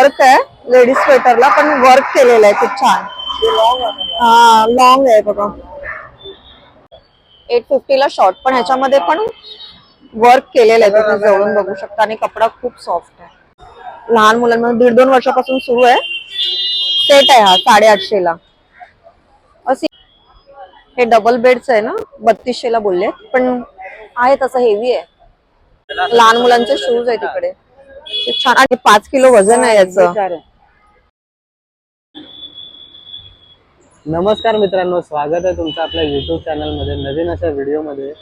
Work आहे. Ladies स्वेटरला पण work केलेलं आहे. खूप छान. हा लॉंग आहे बघा. एट फिफ्टीला शॉर्ट पण ह्याच्यामध्ये पण वर्क केलेलं आहे. तुम्ही जवळून बघू शकता. आणि कपडा खूप सॉफ्ट आहे. लहान मुलांमध्ये दीड दोन वर्षापासून सुरू आहे. सेट आहे हा साडेआठशे ला. असे हे डबल बेडच आहे ना? बत्तीसशे ला बोलले. पण आहे तसं हेवी आहे. लहान मुलांचे शूज आहे तिकडे. छान आणि पाच किलो वजन आहे याचं. नमस्कार मित्रांनो स्वागत आहे तुमचं आपल्या युट्यूब चॅनलमध्ये नवीन अशा व्हिडिओमध्ये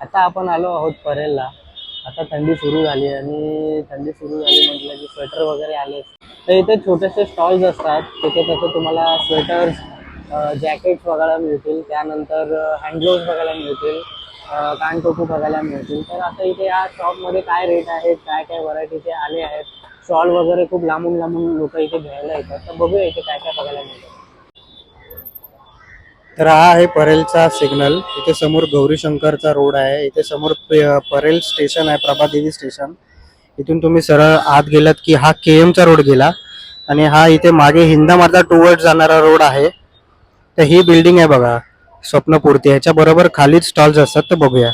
आता आपण आलो आहोत परेलला. आता थंडी सुरू झाली आणि थंडी सुरू झाली म्हटलं की स्वेटर वगैरे आले तर इथे छोटेसे स्टॉल्स असतात. तिथे तसं तुम्हाला स्वेटर्स जॅकेट्स बघायला मिळतील. त्यानंतर हँडग्लोव्स बघायला मिळतील. कानटोपू बघायला मिळतील. तर आता इथे या शॉपमध्ये काय रेट आहेत काय काय व्हरायटीचे आले आहेत. स्टॉल वगैरे खूप लांबून लांबून लोक इथे घ्यायला येतात. तर बघूया इथे काय काय बघायला मिळतं. तर हा आहे परेलचा सिग्नल इथे समोर गौरी शंकरचा रोड आहे. इथे समोर परेल स्टेशन आहे प्रभादेवी स्टेशन इथून तुम्ही सरळ आत गेलात की हा के चा रोड गेला. आणि हा इथे मागे हिंदामाता टुवर्ड जाणारा रोड आहे. तर ही बिल्डिंग आहे बघा. स्वप्नपूर्ती. ह्याच्या बरोबर खालीच स्टॉल्स असतात तर बघूया.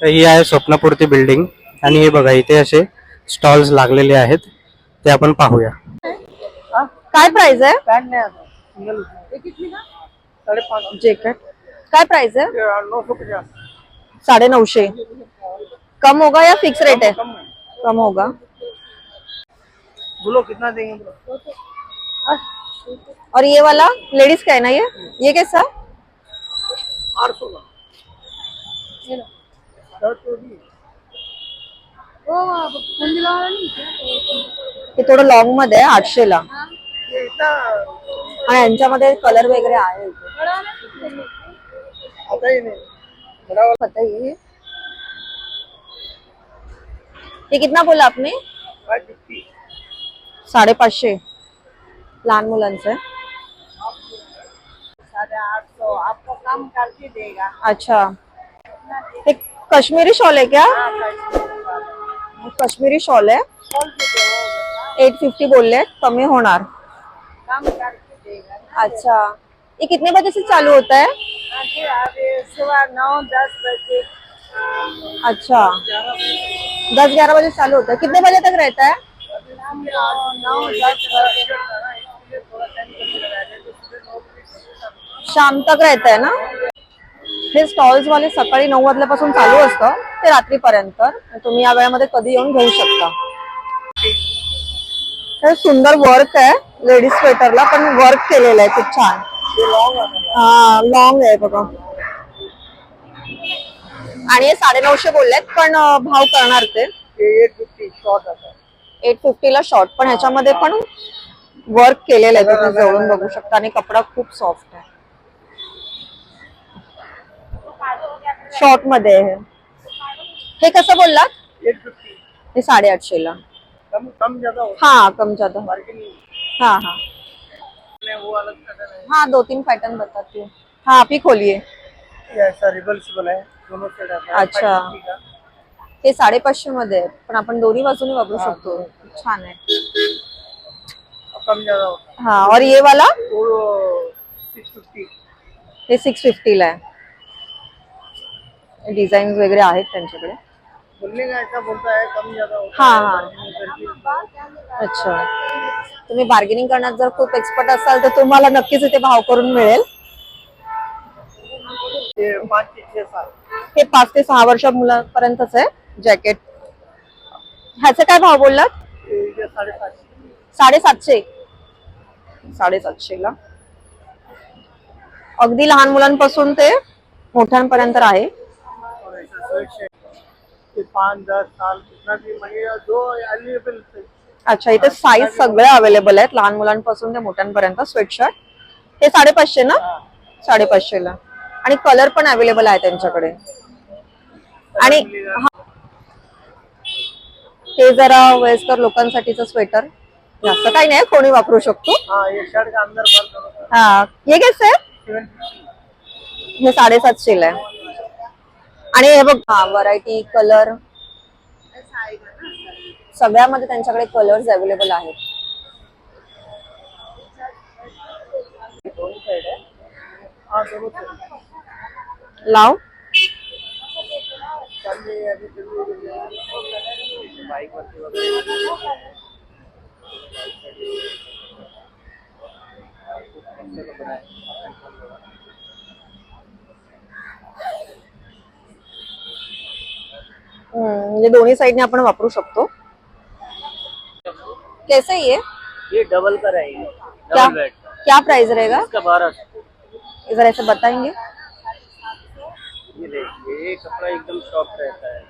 तर ही आहे स्वप्नपूर्ती बिल्डिंग आणि हे बघा इथे असे स्टॉल्स लागलेले आहेत. ते आपण पाहूया. काय प्राइस आहे? जैकेट काय प्राइस है साढ़े नौशे कम होगा या फिक्स रेट है कम होगा. बोलो कितना देंगे और ये वाला लेडीज का है ना ये? ये कैसा? आठ सौ का। हे थोडं लॉंगमध्ये आहे आठशे ला। आणि यांच्यामध्ये कलर वगैरे आहे. पता ही है. ये कितना बोला आपने? साडे पाचशे लहान मुलांचं आहे आपको कम करके देगा। अच्छा। हे कश्मीरी शॉल आहे क्या? कश्मीरी शॉल। आहे एट फिफ्टी बोल बोलले कमी होणार देगा। अच्छा। ये कितने बजे से चालू होता है? हाँ सुबह नौ दस बजे। अच्छा। दस ग्यारह बजे चालू होता है। कितने बजे तक रहता है? शाम तक रहता आहे ना? हे स्टॉल्स वाले सकाळी नऊ वाजल्यापासून चालू असतं ते रात्रीपर्यंत. तुम्ही या वेळेमध्ये कधी येऊन घेऊ शकता. हे सुंदर वर्क आहे लेडीज स्वेटरला पण वर्क केलेलं आहे खूप छान. हा लॉंग आहे बघा. आणि हे साडे नऊशे बोललेत पण भाव करणार ते. शॉर्ट एट फिफ्टीला शॉर्ट पण ह्याच्यामध्ये पण वर्क केलेलं आहे. तुम्ही जवळून बघू शकता. आणि कपडा खूप सॉफ्ट आहे. शॉर्टमध्ये आहे. हे. कसं बोललात? हे साडेआठशे ला. कम कम ज्यादा हो हाँ. कम ज्यादा हाँ हाँ है हाँ दो तीन पैटर्न बताती हूँ हाँ आप खोलिए है अच्छा. 550 का. हे साडेपाचशे मध्ये आहे पण आपण दोन्ही बाजूने वापरू शकतो. छान आहे. और कम ज्यादा होता है हाँ और ये वाला? वो सिक्स फिफ्टी हे सिक्स फिफ्टीला आहे. डिझाईन वगैरे आहेत त्यांच्याकडे. बोलने का ऐसा बोलता है कम ज्यादा होता हाँ है. हाँ करके अच्छा. तुम्ही बार्गेनिंग करण्यात जर खूप एक्सपर्ट असाल तर तुम्हाला नक्कीच इथे भाव करून मिळेल. ये पाँच से छह साल हे पाच ते सहा वर्षा मुलापर्यंतच आहे. जॅकेट. ह्याचे काय भाव बोललात? साडेसातशे. साडेसातशे ला अगदी लहान मुलांपासून ते मोठ्यांपर्यंत आहे. अच्छा इथे साईज सगळे अवेलेबल आहेत. लहान मुलांपासून ते मोठ्यांपर्यंत स्वेटशर्ट हे साडेपाचशे ना? साडेपाचशे ला आणि कलर पण अवेलेबल आहे त्यांच्याकडे. आणि हा- जरा वयस्कर लोकांसाठीचं स्वेटर. जास्त काही नाही कोणी वापरू शकतो. हाँ हा हे फिफ्टी हे साडेसातशे ला आहे. आणि हे बघ हा व्हरायटी कलर सगळ्यामध्ये त्यांच्याकडे कलर्स अवेलेबल आहेत. लाव. हम्म, म्हणजे दोन्ही साईडने आपण वापरू शकतो. कैसे है ये? ये डबल का रहेगी क्या क्या प्राइस रहेगा? इसका बारह जरा ऐसे बताएँगे. ये ये कपड़ा एकदम सॉफ्ट रहता है।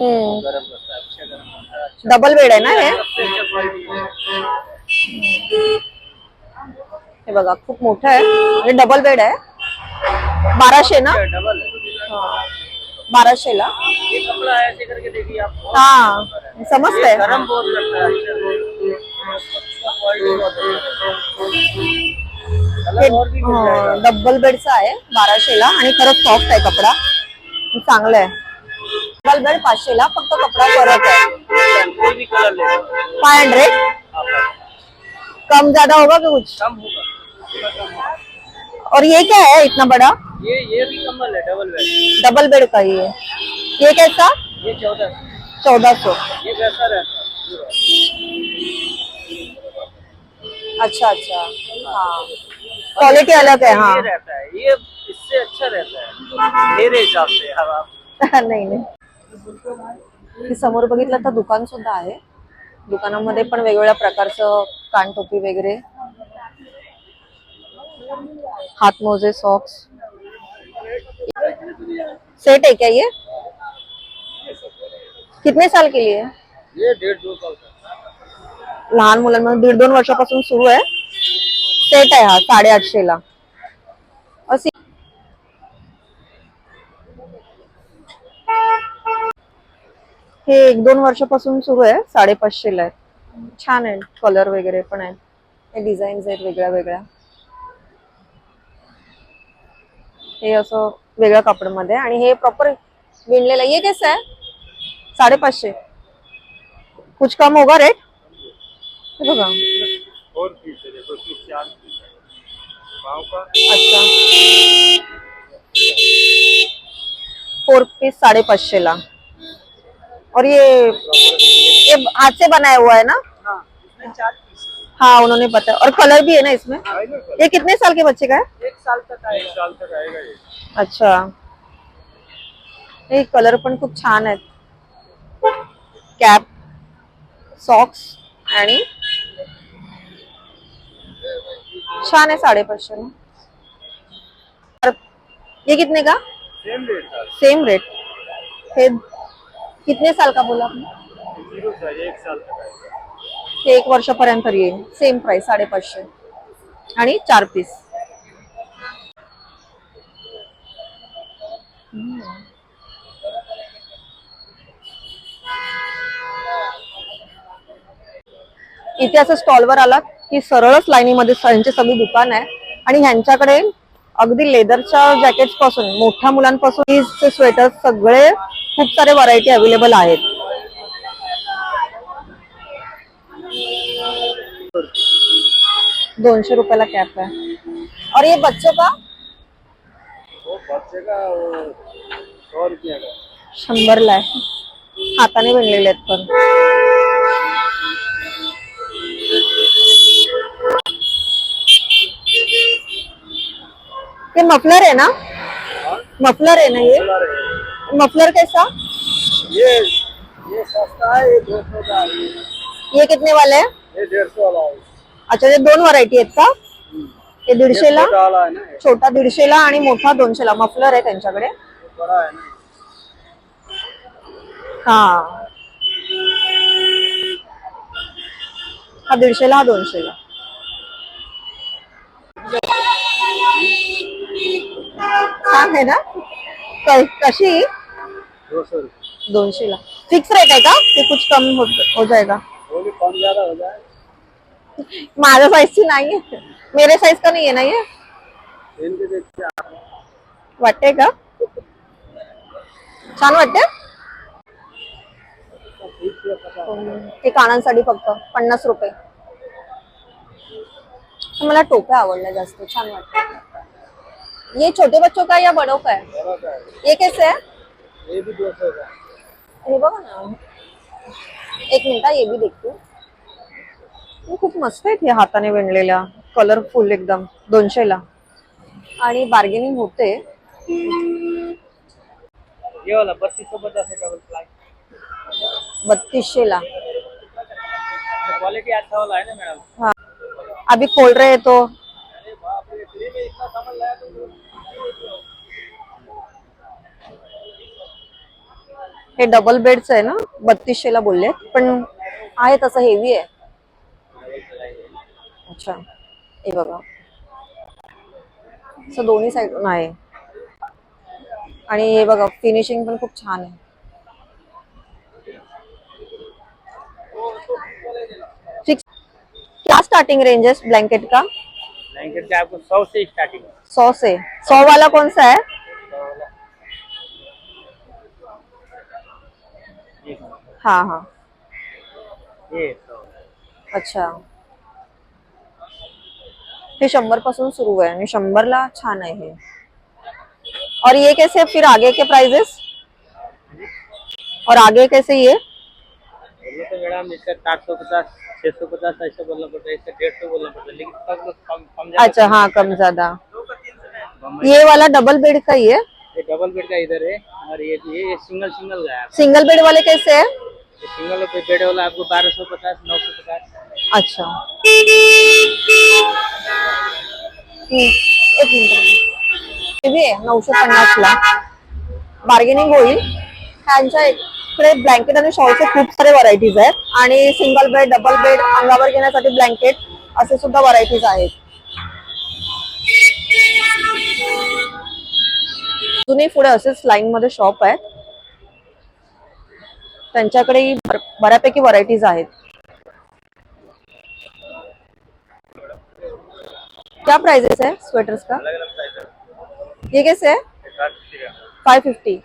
हम्म, गर्म रहता है अच्छा गर्म रहता है डबल बेड है ना हे अच्छा क्वालिटी है हे बघा खूप मोठं आहे. म्हणजे डबल बेड आहे. बाराशे ना? डबल हा. बाराशेला ये कपड़ा ऐसे करके देखिए आप हा. समजतंय. गरम बहुत लगता है. है डबल बेडचा आहे बाराशेला आणि खरंच सॉफ्ट आहे कपडा. चांगलं आहे डबल बेड पाचशेला फक्त कपडा फरक आहे. कोई भी कलर ले लो फाइव हंड्रेड कम ज्यादा होगा कि कुछ? कम होगा। और ये क्या है इतना बड़ा? ये ये भी कम्बल है डबल बेड डबल बेड का ये. ये कैसा? ये चौदह चौदह सौ. ये वैसा रहता है? अच्छा अच्छा. हाँ। क्वालिटी अलग है हाँ। ये रहता है ये इससे अच्छा रहता है। मेरे हिसाब से आप। नाही नाही। हे समोर बघितलं तर दुकान सुद्धा आहे. दुकानामध्ये पण वेगवेगळ्या प्रकारचं कानटोपी वगैरे. हातमोजे सॉक्स सेट है क्या ये? कितने साल के लिए? ये डेढ़ दो साल का। लहान मुलांमध्ये दीड दोन वर्षापासून सुरू आहे. सेट आहे हा साडेआठशे ला. असे हे एक दोन वर्षापासून सुरू आहे साडेपाचशे ला आहे. छान आहे कलर वगैरे पण आहे. हे डिझाईन्स आहेत वेगळ्या वेगळ्या. हे असं वेगळ्या कापडमध्ये आणि हे प्रॉपर विणलेलं आहे. ये कसं आहे? साडेपाचशे. कुछ कम होगा रेट हे बघा और पीस है देखो चार पीस है? पाँव का? अच्छा। फोर पीस साढ़े पाँच ला और ये ये हाथ से बनाया हुआ है ना? हाँ चार पीस हाँ। उन्होंने पता और कलर भी है ना इसमें? ये कितने साल के बच्चे का है? एक साल तक आएगा। एक साल तक आएगा ये। अच्छा। हे कलर पण खूप छान आहेत। कॅप सॉक्स आणि छान आहे साडेपाचशे ना. और ये कितने का? सेम रेट सेम रेट हे कितने साल का बोला आपने एक साल ते एक वर्षापर्यंत येईल. सेम प्राइस साडेपाचशे. आणि चार पीस इथे असं स्टॉलवर आलात? की सरळच लाईनीमध्ये यांची सगळी दुकान आहे. आणि ह्यांच्याकडे अगदी लेदरच्या जॅकेटपासून मोठ्या मुलांपासून स्वेटर सगळे खूप सारे व्हरायटी अवेलेबल आहेत. दोनशे रुपयाला कॅप आहे. और ये बच्चों का? रुपये का शंभरला आहे. हाताने बनलेले आहेत पण. ये मफलर है ना? मफलर है ना ये मफलर कैसा? ये ये सस्ता है ये दो सौ का है ये कितने वाले है? ये डेढ़ सौ वाला है अच्छा ये दोन व्हरायटी आहेत का? हे दीडशेला छोटा वाला है ना ये छोटा दीडशेला आणि मोठा दोनशेला मफलर आहे त्यांच्याकडे. बड़ा है ना. हा. हा दीडशेला हा दोनशेला आहे ना? क- कशी? दो सौ रुपये दोनशेला. फिक्स रेट आहे का? ते कुछ कम हो, हो जाएगा? वो भी कम ज्यादा हो जाए। माझ्या साईजची नाहीये. मेरे साईज का नाहीये ना ये इनके देखिए आप। वाटते का? छान वाटते हे कानांसाठी फक्त पन्नास रुपये. मला टोप्या आवडल्या जास्त. छान वाटत ये छोटे बच्चों का या बड़ों का है? ये कैसे है? हे बी दो सौ का हे। बघा ना एक मिनिट हा, ये बी देखतो हे। खूप मस्त आहेत हे हाताने विणलेल्या कलरफुल एकदम दोनशेला. आणि बार्गेनिंग होते. ये वाला बत्तीस सौ पचास है डबल प्लाई बत्तीसशेला. क्वालिटी अच्छा वाला है ना मैडम हाँ. अभी खोल रहे तो हे डबल बेडच आहे ना? बत्तीसशे ला बोलले. पण आहे तसं हेवी आहे. अच्छा. हे बघा. असं दोन्ही साईडून आहे आणि हे बघा फिनिशिंग पण खूप छान आहे. फिक्स क्या स्टार्टिंग रेंजेस ब्लँकेट का? ब्लैंकेट का आपको सौ से स्टार्टिंग है? सौ से। सौ वाला कौन सा है? हाँ हाँ। ये अच्छा। हे शंभर पासून सुरू आहे आणि शंभरला छान आहे और ये कैसे फिर आगे के प्राइजेस और आगे कैसे ये? तो मैडम इसका सात सौ पचास। छह सौ पचास ऐसे बोलना पड़ता है डेढ़ सौ बोलना पड़ता है लेकिन सब लोग कम कम ज्यादा अच्छा हाँ कम ज्यादा। बम्बई ये वाला डबल बेड का ही है? ये डबल बेड का इधर है और ये ये, ये सिंगल सिंगल का है आपका। सिंगल बेड वाले कैसे है? ये सिंगल पे बेड वाला आपको बारह सौ पचास नौ सौ पचास। अच्छा। हम्म, एक मिनिट। नऊशे पन्नास ला। बार्गेनिंग होईल. ह्यांच्या इकडे ब्लँकेट आणि शॉलचे खूप सारे व्हरायटीज आहेत. आणि सिंगल बेड डबल बेड अंगावर घेण्यासाठी ब्लँकेट असे सुद्धा व्हरायटीज आहेत. अजूनही पुढे असेच लाईन मध्ये शॉप आहेत. त्यांच्याकडे बऱ्यापैकी व्हरायटीज आहेत. क्या प्राइजेस है स्वेटर्स का? है ये कैसे है? फाइव फिफ्टी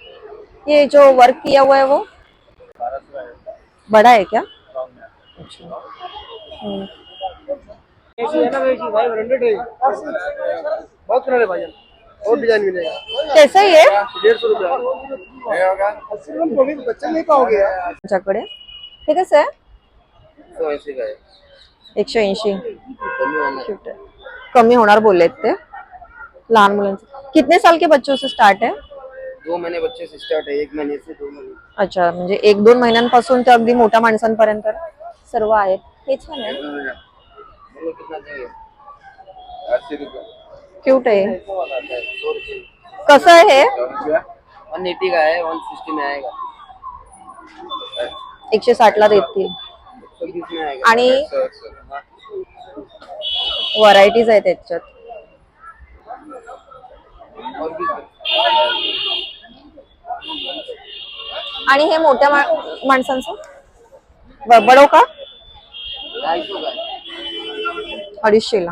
ये जो वर्क किया हुआ है वो? बड़ा है क्या? लॉन्ग में अच्छा हम्म, है ना भाई भाई ब्रांडेड है बहुत तरह भाई और डिजाइन मिलेगा कैसा ही है डेढ़ सौ रुपया अस्सी रुपये तो भी बच्चे नहीं पाओगे तुमच्याकडे हे कसं आहे सौ ऐसी का है एकशे ऐंशी। कमी होना Cute आहे. कमी होणार बोललेत ते. लहान मुलांचे. कितने साल के बच्चों से स्टार्ट है? दो महीने बच्चे से स्टार्ट है एक महीने से दो महीने। अच्छा म्हणजे एक दोन महिन्यांपासून ते अगदी मोठ्या माणसांपर्यंत सर्व आहेत. हे छान आहे. बोलो कितना चाहिए? अस्सी रुपये. क्यूट आहे. सौ वाला आता है? सौ रुपये। कसं आहे? हे वन एटी का है? वन सिक्सटी में आएगा। एकशे साठ ला देतील. सौ बीस में आएगा। आणि हाँ. व्हरायटीज आहेत त्याच्यात और भी आणि हे मोठ्या माणसांचं? बडो का का अडीचशे ला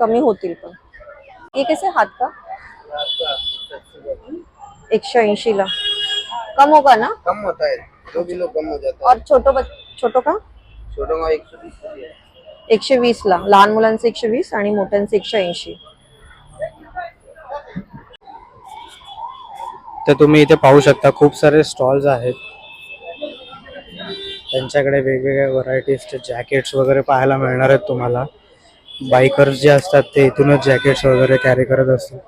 कमी होतील पण. हे कसे हात का? का एकशे ऐंशी ला कम होगा ना? कम होता है. दो किलो कम हो जाता और छोटो बच छोटो का? छोटों का एक सौ बीस रुपये है. एकशे वीस ला लहान मुलांचे एकशे वीस आणि मोठ्यांचे एकशे ऐंशी. तर तुम्ही इथे पाहू शकता खूप सारे स्टॉल्स आहेत. त्यांच्याकडे वेगवेगळ्या व्हरायटीजचे जॅकेट्स वगैरे पाहायला मिळणार आहेत तुम्हाला. बायकर्स जे असतात ते इथूनच जॅकेट्स वगैरे कॅरी करत असतात.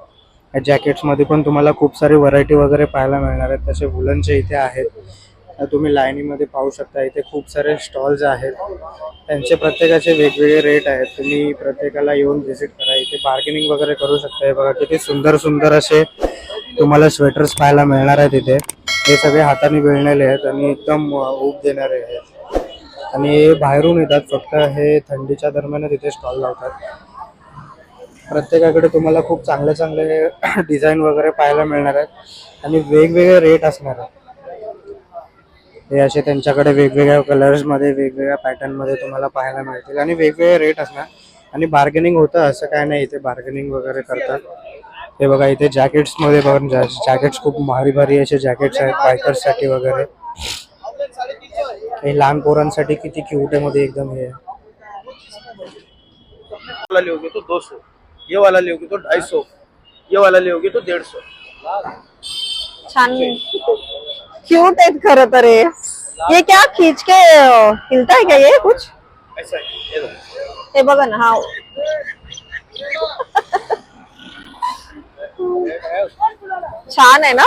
या जॅकेट्समध्ये पण तुम्हाला खूप सारी व्हरायटी वगैरे पाहायला मिळणार आहेत. तसे वुलनचे इथे आहेत. तुम्ही लाईनीमध्ये पाहू शकता इथे खूप सारे स्टॉल्स आहेत. त्यांचे प्रत्येकाचे वेगवेगळे रेट आहेत. तुम्ही प्रत्येकाला येऊन व्हिजिट करा. इथे बार्गेनिंग वगैरे करू शकता. बघा किती सुंदर सुंदर असे तुम्हाला स्वेटर्स पाहायला मिळणार आहेत इथे. हे सगळे हाताने मिळणारे आहेत आणि एकदम ऊब देणारे आहेत. आणि हे बाहेरून येतात. फक्त हे थंडीच्या दरम्यानच इथे स्टॉल लावतात. प्रत्येकाकडे तुम्हाला खूप चांगले चांगले डिझाईन वगैरे पाहायला मिळणार आहेत. आणि वेगवेगळे रेट असणार आहेत. हे असे त्यांच्याकडे वेगवेगळ्या कलर्समध्ये वेगवेगळ्या पॅटर्नमध्ये तुम्हाला पाहायला मिळतील. आणि वेगवेगळे रेट असणार. आणि बार्गेनिंग होतं असं काय नाही इथे बार्गेनिंग वगैरे करतात. हे बघा इथे जॅकेट्समध्ये बघा जॅकेट्स खूप भारी भारी असे जॅकेट्स आहेत बायकर्ससाठी वगैरे. हे लहान पोरांसाठी किती क्यूट आहे मध्ये एकदम हे. वाला लोगे तो दो सौ ये वाला लोगे तो ढाई सौ ये वाला लोगे तो डेढ़ सौ छान क्यूट आहेत खरं तर हे. ये क्या खींच के हिलता है क्या ये कुछ? ऐसा है हे बघा ना हा छान आहे ना?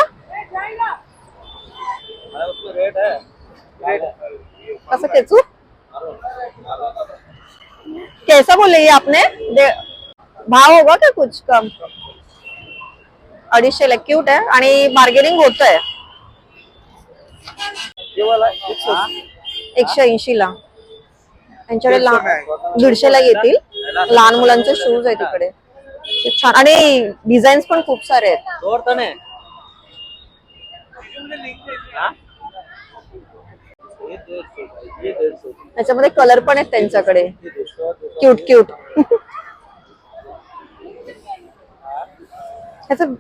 है कसं खेचू? कैसा बोले ये आपने? भाव होगा क्या कुछ कम? अडीचशे ला क्यूट आहे आणि बार्गेनिंग होत आहे सौ एकशे ऐंशी. ला. त्यांच्याकडे लहान दीडशे ला येतील. लहान मुलांचे शूज आहे तिकडे. छान. आणि डिझाईन्स पण खूप सारे आहेत. त्याच्यामध्ये कलर पण आहेत त्यांच्याकडे. क्यूट क्यूट ह्याचं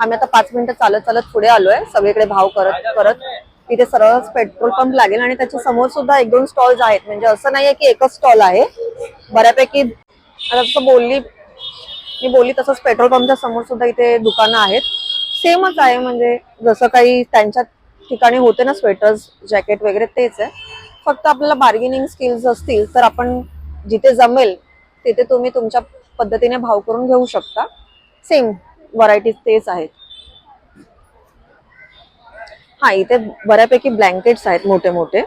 आम्ही आता पाच मिनिटं चालत चालत पुढे आलोय. सगळीकडे भाव करत करत तिथे सरळच पेट्रोल पंप लागेल आणि त्याच्यासमोर सुद्धा एक दोन स्टॉल्स आहेत. म्हणजे असं नाहीये की एकच स्टॉल आहे. बऱ्यापैकी आता जसं बोलली मी बोलली तसंच पेट्रोल पंपच्या समोर सुद्धा इथे दुकानं आहेत. सेमच आहे म्हणजे जसं काही त्यांच्या ठिकाणी होते ना स्वेटर्स जॅकेट वगैरे तेच आहे. फक्त आपल्याला बार्गेनिंग स्किल्स असतील तर आपण जिथे जमेल तिथे तुम्ही तुमच्या पद्धतीने भाव करून घेऊ शकता. सेम व्हरायटीज तेच आहेत. हा इथे बऱ्यापैकी ब्लँकेट्स आहेत मोठे मोठे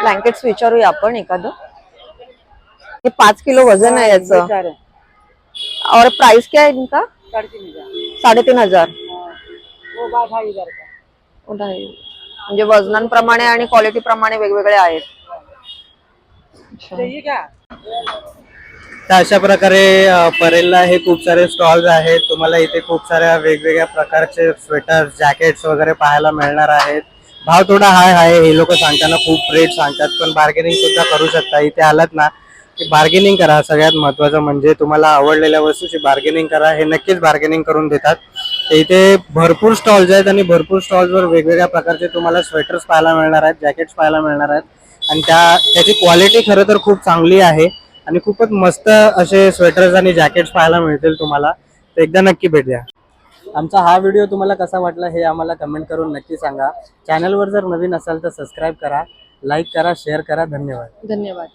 ब्लँकेट्स विचारूया आपण एखादं. हे पाच किलो वजन आहे याचं. और प्राइस क्या है इनका? साडेतीन हजार. ओ ढाई. म्हणजे वजनांप्रमाणे आणि क्वालिटी प्रमाणे वेगवेगळे आहेत. तर अशा प्रकारे परेलला हे खूप सारे स्टॉल्स आहेत. तुम्हाला इथे खूप साऱ्या वेगवेगळ्या प्रकारचे स्वेटर जॅकेट्स वगैरे पाहायला मिळणार आहेत. भाव थोडा हाय आहे. हे लोक सांगताना खूप रेट सांगतात पण बार्गेनिंग सुद्धा करू शकता. इथे आलात ना की बार्गेनिंग करा. सगळ्यात महत्वाचं म्हणजे तुम्हाला आवडलेल्या वस्तूची बार्गेनिंग करा. हे नक्कीच बार्गेनिंग करून देतात. तर इथे भरपूर स्टॉल्स आहेत आणि भरपूर स्टॉल्सवर वेगवेगळ्या प्रकारचे तुम्हाला स्वेटर्स पाहायला मिळणार आहेत जॅकेट्स पाहायला मिळणार आहेत. आणि त्या त्याची क्वालिटी खरं तर खूप चांगली आहे. आणि खूपच मस्त असे स्वेटर्स आणि जॅकेट्स पाहायला मिळतील तुम्हाला. तर एकदा नक्की भेट द्या आमचा हा व्हिडिओ तुम्हाला कसा वाटला हे आम्हाला कमेंट करून नक्की सांगा. चॅनलवर जर नवीन असाल तर सबस्क्राईब करा लाईक करा शेअर करा. धन्यवाद. धन्यवाद.